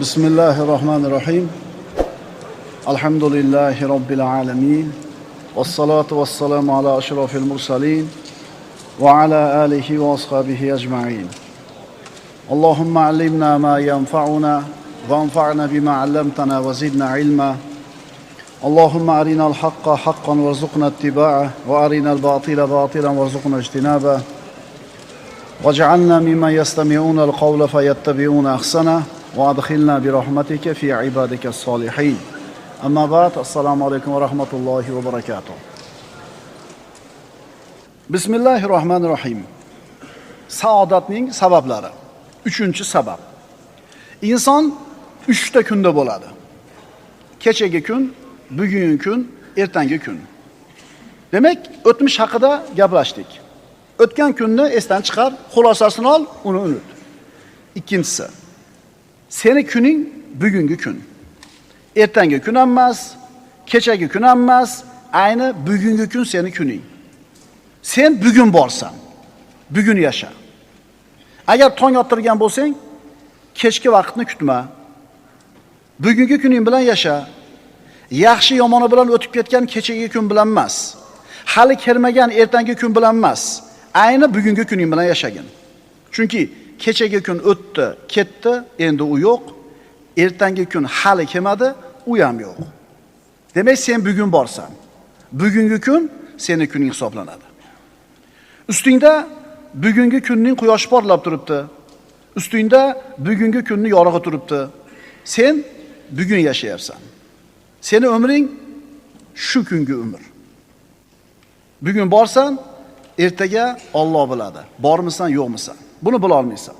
بسم الله الرحمن الرحيم الحمد لله رب العالمين والصلاة والسلام على أشرف المرسلين وعلى آله وأصحابه أجمعين اللهم علمنا ما ينفعنا وانفعنا بما علمتنا وزدنا علما اللهم أرنا الحق حقا وارزقنا اتباعه وأرنا الباطل باطلا وارزقنا اجتنابه واجعلنا ممن يستمعون القول فيتبعون أحسنه وأدخلنا برحمتك في عبادك الصالحين أما بعد السلام عليكم ورحمة الله وبركاته بسم الله الرحمن الرحيم saodatning sabablari uchinchi sabab inson uchta kunda bo'ladi kechagi kun bugungi kun ertangi kun demak o'tmish haqida gaplashdik o'tgan kunni esdan chiqar xulosasini ol uni unut ikkinchisi seni kun ertangi kun ham emas kechagi kun ham emas ayni bugungi kun seni kuning sen bugun borsan bugun yasha agar tong ottirgan bo'lsang kechki vaqtni kutma bugungi kuning bilan yasha yaxshi yomoni bilan o'tib ketgan kechagi kun bilan emas hali kelmagan ertangi kun bilan emas ayni bugungi kuning bilan yashagin chunki kechagi kun o'tdi ketdi endi u yo'q. Ertangi kun hali kelmadi u ham yo'q. Demak sen bugun borsan. Bugungi kun seni kuning hisoblanadi. Ustingda bugungi kunning quyoshi porlab turibdi. Ustingda bugungi kunni yorug'i turibdi. Sen bugun yashayapsan. Seni umring shu kungi umr. Bugun borsan ertaga Alloh biladi. Bormisan yo'qmisan buni bila olmaysan.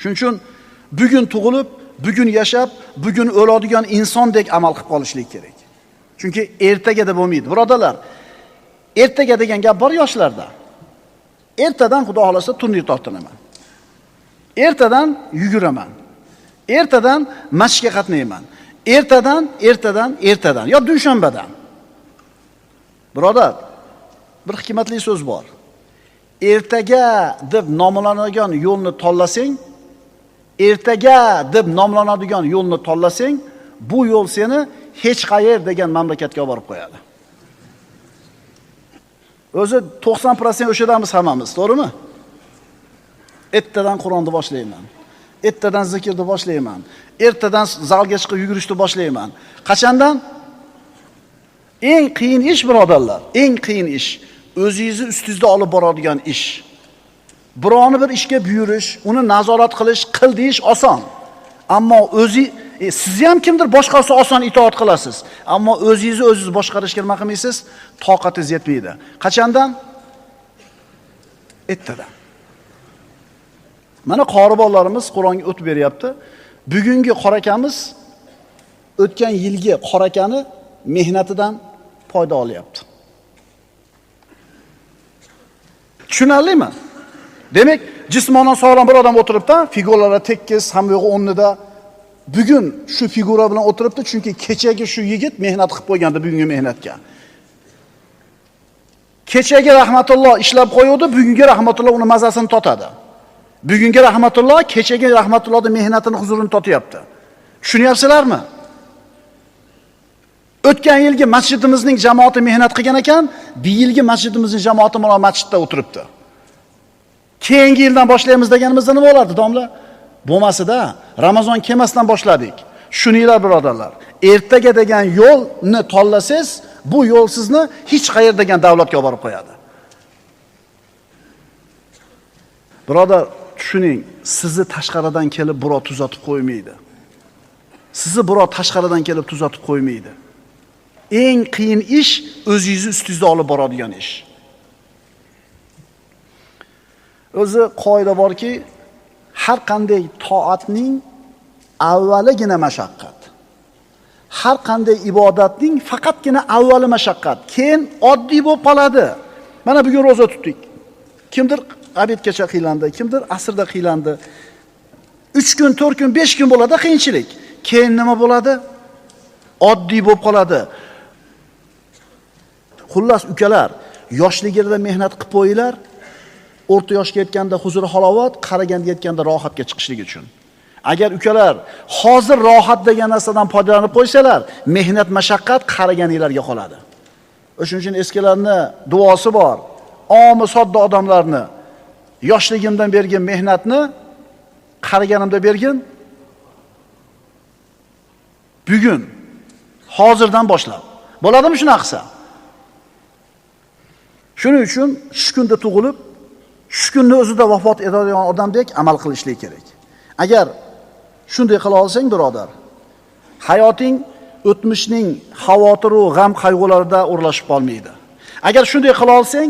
Shuning uchun bugun tug'ilib bugun yashab bugun o'ladigan insondek amal qilib qolishlik kerak. Chunki ertaga deb bo'lmaydi birodarlar ertaga degan gap bor yoshlarda. Ertadan xudo xohlasa turnir tortinaman. Ertadan yuguraman. Ertadan masjidga qatnayman. Ertadan ertadan ertadan yo dushanbadan. Birodar bir hikmatli so'z bor. Ertaga deb nomlanadigan yo'lni tanlasang ertaga deb nomlanadigan yo'lni tanlasang bu yo'l seni hech qayer degan mamlakatga olib borib qo'yadi. O'zi 90% o'shadamiz hammamiz to'g'rimi? Ertadan qur'onni boshlayman ertadan zikrni boshlayman ertadan zalga chiqib yugurishni boshlayman. Qachondan? Eng qiyin ish birodarlar eng qiyin ish. O'zingizni ustingizda olib boradigan ish. Birovni bir ishga buyurish uni nazorat qilish qil deyish oson. Ammo o'zi e, sizni ham kimdir boshqasi oson itoat qilasiz. Ammo o'zingizni o'zingiz boshqarishga nima qilmaysiz toqatingiz yetmaydi. Qachondan? Ertadan. Mana qori bolalarimiz qur'onga o'tib beryapti. Bugungi qorakamiz o'tgan yilgi qorakani mehnatidan foyda olyapti. Tushunarlimi? Demak jismonan sog'lom bir odam o'tiribdi figuralari tekis hamma yo'g'i o'rnida. Bugun shu figura bilan o'tiribdi chunki kechagi shu yigit mehnat qilib qo'ygandi bugungi mehnatga. Kechagi rahmatulloh ishlab qo'yuvdi bugungi rahmatulloh uni mazasini totadi. Bugungi rahmatulloh kechagi rahmatullohni mehnatini huzurini totyapti. Tushunyapsizlarmi o'tgan yilgi masjidimizning jamoati mehnat qilgan ekan bu yilgi masjidimizning jamoati mana masjidda o'tiribdi keyingi yildan boshlaymiz deganimizda nima bo'lardi domla? Bo'lmasida ramazon kelmasdan boshladik. Tushuninglar birodarlar ertaga degan yo'lni tanlasangiz bu yo'l sizni hech qayer degan davlatga olib borib qo'yadi. Birodar tushuning sizni tashqaridan kelib birov tuzatib qo'ymaydi. Sizni birov tashqaridan kelib tuzatib qo'ymaydi eng qiyin ish o'zingizni ustingizda olib boradigan ish. O'zi qoida borki har qanday toatning avvaligina mashaqqat. Har qanday ibodatning faqatgina avvali mashaqqat. Keyin oddiy bo'lib qoladi. Mana bugun ro'za tutdik. Kimdir obedgacha qiylandi kimdir asrda qiylandi uch kun to'rt kun besh kun bo'ladi qiyinchilik. Keyin nima bo'ladi? Oddiy bo'lib qoladi xullas ukalar yoshligida mehnat qilib qo'yinglar o'rta yoshga yetganda huzur halovat qaraganda yetganda rohatga chiqishlik uchun Agar ukalar hozir rohat degan narsadan foydalanib qo'ysalar, mehnat mashaqqat qaraganinglarga qoladi. O'shuning uchun eskilarni duosi bor. Omi sodda odamlarni yoshligimdan bergan mehnatni qariganimda bergin. Bugun hozirdan boshlab. Bo'ladimi shunaqa qilsa? Shuning uchun shu kunda tug'ilib, shu kunni o'zida vafot etadigan odamdek amal qilishlik kerak. Agar shunday qila olsang, birodar, hayoting o'tmishning xavotiru va g'am qayg'ularida o'rlashib qolmaydi. Agar shunday qila olsang,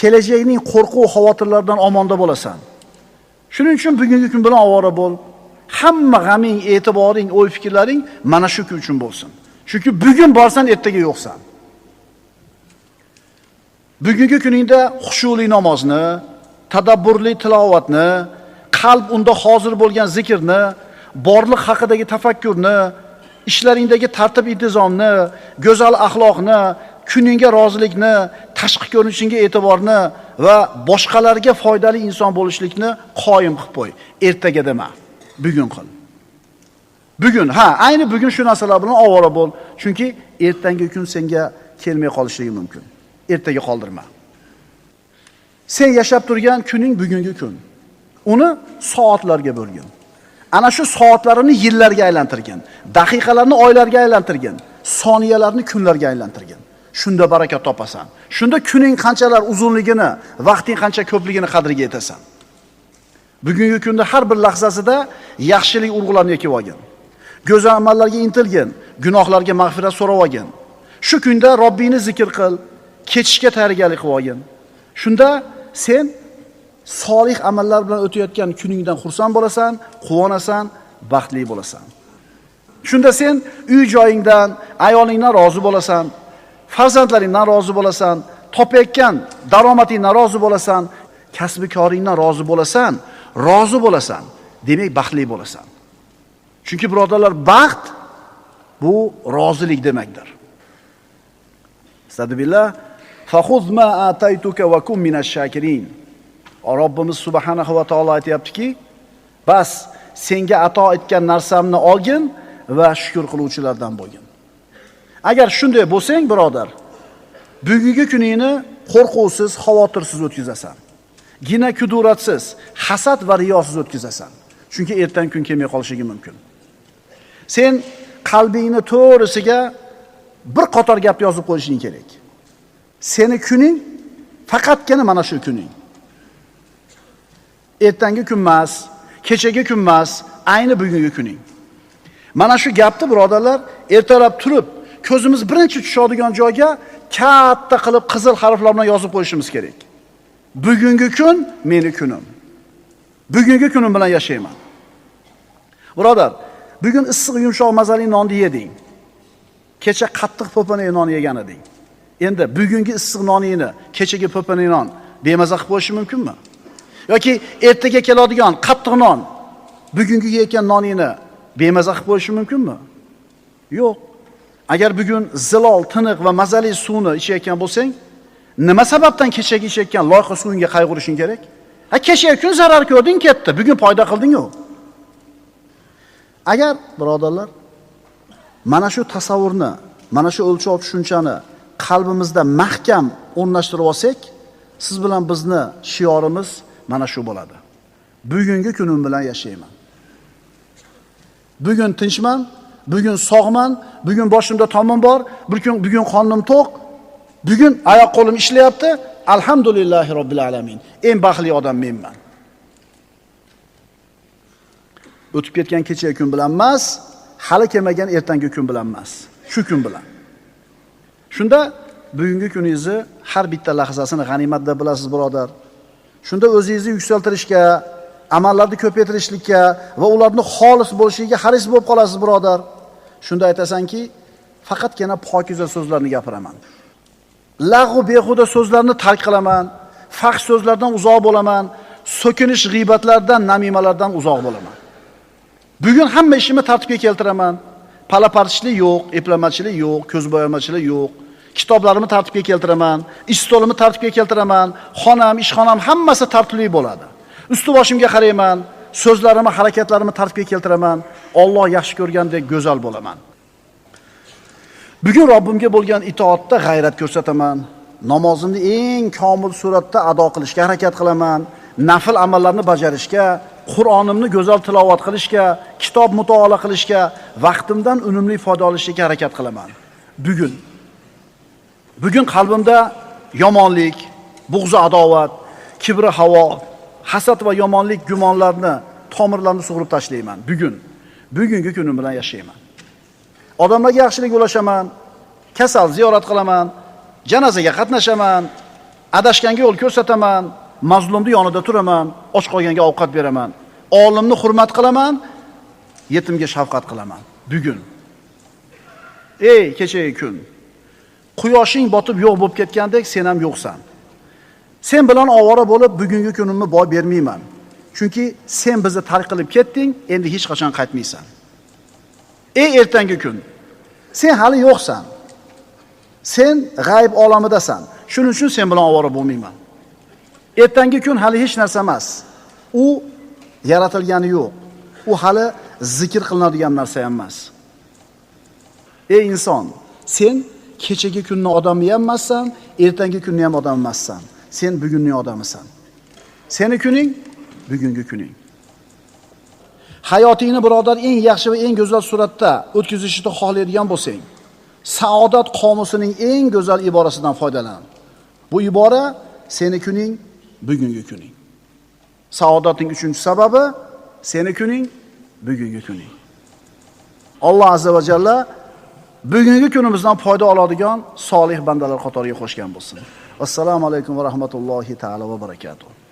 kelajakning qo'rquv xavotirlaridan omonda bo'lasan. Shuning uchun bugungi kun bilan ovora bo'l. Hamma g'aming, e'tiboring, o'y fikrlaring mana shu kun uchun bo'lsin. Chunki bugun borsan, ertaga yo'qsan. Bugungi kuningda xushuli namozni, tadabburli tilovatni, qalb unda hozir bo'lgan zikrni, borliq haqidagi tafakkurni, ishlaringdagi tartib intizomni, go'zal axloqni, kuningga rozilikni, tashqi ko'rinishingga e'tiborni va boshqalarga foydali inson bo'lishlikni qoyim qilib qo'y. Ertaga dema, bugun qil. Bugun, ha, ayni bugun shu narsalar bilan ovora bo'l, chunki ertangi kun senga kelmay qolishligi mumkin. Ertaga qoldirma. Sen yashab turgan kuning bugungi kun. Uni soatlarga bo'lgin. Ana shu soatlarini yillarga aylantirgin, daqiqalarni oylarga aylantirgin, soniyalarni kunlarga aylantirgin. Shunda barakat topasan. Shunda kuning qanchalar uzunligini, vaqting qancha ko'pligini qadriga yetasan. Bugungi kunda har bir lahzasida yaxshilik urg'ularni ekib olgin. Go'zal amallarga intilgin, gunohlarga mag'firat so'rab olgin. Shu kunda Robbingni zikr qil, kechishga tayyorgarlik qilib olgin. Shunda sen solih amallar bilan o'tayotgan kuningdan xursand bo'lasan, quvonasan, baxtli bo'lasan. Shunda sen uy joyingdan, ayolingdan rozi bo'lasan, farzandlaringdan rozi bo'lasan, topayotgan daromadingdan rozi bo'lasan, kasbi koringdan rozi bo'lasan, rozi bo'lasan, demak baxtli bo'lasan. Chunki birodarlar, baxt bu rozilik demakdir. Astagfirullah. Fakhuz ma ataytuka va kun minash shakirin. Robbimiz subhanahu va taolo aytayaptiki, bas senga ato etgan narsamni olgin va shukr qiluvchilardan bo'lgin. Agar shunday bo'lsang, birodar, bugungi kuningni qo'rquvsiz, xavotirsiz o'tkazasan. Gina kuduratsiz, hasad va riyosiz o'tkazasan. Chunki ertangi kun kelmay qolishligi mumkin. Sen qalbingni to'g'risiga bir qator gap yozib qo'yishing kerak. Seni kuning faqatgina mana shu kuning. Ertangi kun emas, kechagi kun emas, ayni bugungi kuning. Mana shu gapni birodarlar, ertalab turib, ko'zimiz birinchi tushadigan joyga katta qilib qizil harflar bilan yozib qo'yishimiz kerak. Bugungi kun meni kunim. Bugungi kunim bilan yashayman. Birodar, bugun issiq yumshoq mazali nonni yeding. Kecha qattiq po'panak non yegan. Endi bugungi issiq noningni kechagi po'panak non bemaza qilib qo'yish mumkinmi? yoki ertaga keladigan qattiq non bugungi yeyotgan noningni bemaza qilib qo'yish mumkinmi? Yo'q. Agar bugun zilol, tiniq va mazali suvni ichayotgan bo'lsang, nima sababdan kechagi ichayotgan loyqa suvingga qayg'urishing kerak? Ha kecha kun zarar ko'rding, ketdi. Bugun foyda qilding-ku. Agar birodarlar mana shu tasavvurni, mana shu o'lchov tushunchani qalbimizda mahkam o'rnashtirib olsak, siz bilan bizni shiorimiz mana shu bo'ladi. Bugungi kunim bilan yashayman. Bugun tinchman, bugun sog'man, bugun boshimda tomim bor, bugun bugun qornim to'q, bugun oyoq qo'lim ishlayapti. Alhamdulillahi robbil alamin. Eng baxtli odam menman. O'tib ketgan kechagi kun bilan emas, hali kelmagan ertangi kun bilan emas. Shu kun bilan. Shunda bugungi kuningizni har bitta lahzasini g'animat deb bilasiz, birodar. Shunda o'zingizni yuksaltirishga, amallarni ko'paytirishlikka va ularni xolis bo'lishiga haris bo'lib qolasiz, birodar. Shunda aytasanki, faqatgina pokiza so'zlarni gapiraman. Lag'u behuda so'zlarni tark qilaman, Faxsh so'zlardan uzoq bo'laman, so'kinish g'iybatlardan, namimalardan uzoq bo'laman. Bugun hamma ishimni tartibga keltiraman. Palapartishlik yo'q, eplamachilik yo'q, ko'zboyamachilik yo'q. Kitoblarimni tartibga keltiraman, ish tartibga keltiraman, xonam, ishxonam hammasi tartibli bo'ladi. Usti boshimga qarayman, so'zlarimni, harakatlarimni tartibga keltiraman. Alloh yaxshi ko'rgandek go'zal bo'laman. Bugun Robbimga bo'lgan itoatda g'ayrat ko'rsataman. Namozimni eng komil suratda ado qilishga harakat qilaman. Nafl amallarni bajarishga, Qur'onimni go'zal tilovat qilishga, kitob mutolaa qilishga, vaqtimdan unumli foyda olishga harakat qilaman. Bugun bugun qalbimda yomonlik, bug'zi adovat, kibri havo, hasad va yomonlik gumonlarni, tomirlarni sug'urib tashlayman. Bugun bugungi kunim bilan yashayman. Odamlarga yaxshilik ulashaman, kasal ziyorat qilaman, janozaga qatnashaman, adashganga yo'l ko'rsataman, mazlumni yonida turaman, och qolganga ovqat beraman, olimni hurmat qilaman, yetimga shafqat qilaman. Bugun ey kechagi kun quyoshing botib yo'q bo'lib ketgandek sen ham yo'qsan. Sen bilan ovora bo'lib bugungi kunimni boy bermayman. Chunki sen bizni tark qilib ketding, endi hech qachon qaytmaysan. Ey ertangi kun, sen hali yo'qsan. Sen g'ayb olamidasan. Shuning uchun sen bilan ovora bo'lmayman. Ertangi kun hali hech narsa emas. U yaratilgani yo'q. U hali zikr qilinadigan narsa ham emas. Ey inson, sen kechagi kunni odami ham emassan, ertangi kunni ham odam emassan. Sen bugunning odamisan. Seni kuning bugungi kuning. Hayotingni birodar eng yaxshi va eng go'zal suratda o'tkazishni xohlaydigan bo'lsang, saodat qomusining eng go'zal iborasidan foydalan. Bu ibora seni kuning bugungi kuning. Saodatning 3-sababi seni kuning bugungi kuning. Alloh azza va jalla bugungi kunimizdan foyda oladigan solih bandalar qatoriga qo'shgan bo'lsin. Assalomu alaykum va rahmatullohi taala va barakatuh.